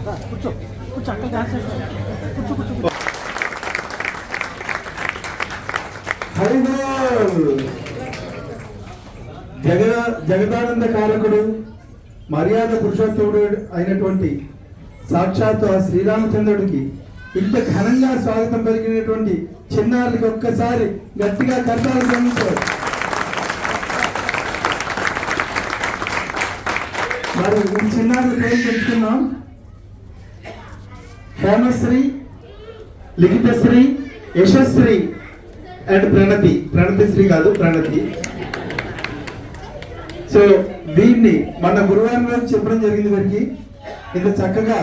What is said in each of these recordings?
కూర్చో కూర్చో అక్కడ డాన్స్ కూర్చో కూర్చో హరిబోల్ జగ జగదానంద కారకుడు మర్యాద పురుషోత్తముడు అయినటువంటి సాక్షాత్ శ్రీరామచంద్రుడికి ఇంత ఘనంగా స్వాగతం పలికినటువంటి చిన్నారులకి ఒక్కసారి గట్టిగా కర్తాలు గమనించారు మరి ఈ చిన్నారుల పేరు చెప్తున్నాం? హేమశ్రీ లిఖితశ్రీ యశశ్రీ అండ్ ప్రణతి. ప్రణతిశ్రీ కాదు ప్రణతి. సో దీన్ని మన గురువారం రోజు చెప్పడం జరిగింది వారికి. ఇంత చక్కగా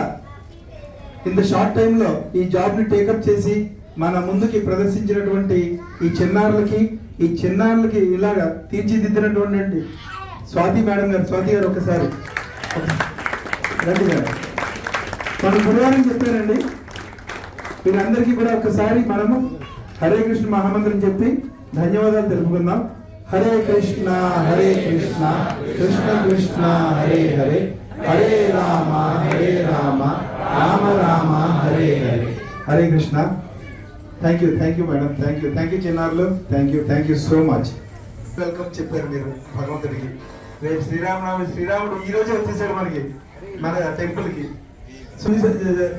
ఇంత షార్ట్ టైంలో ఈ జాబ్ని టేకప్ చేసి మన ముందుకి ప్రదర్శించినటువంటి ఈ చిన్నారులకి ఈ చిన్నారులకి ఇలాగా తీర్చిదిద్దినటువంటి స్వాతి మేడం గారు స్వాతి గారు ఒకసారి. రండి మేడం. మన గురువారం చెప్పారండి మీరందరికీ కూడా ఒకసారి మనము హరే కృష్ణ మహామంత్రం చెప్పి ధన్యవాదాలు తెలుపుకుందాం. Hare Krishna Hare Krishna Krishna Krishna Hare Hare. Hare Rama Hare Rama Rama Rama Hare Hare. Hare Krishna. Thank you thank you madam thank you thank you చిన్నారులు. Thank you thank you so much welcome చెప్పారు మీరు భగవంతుడికి. రేపు శ్రీరామనవమి శ్రీరాముడు ఈ రోజే వచ్చేసాడు మనకి మన టెంపుల్కి So you.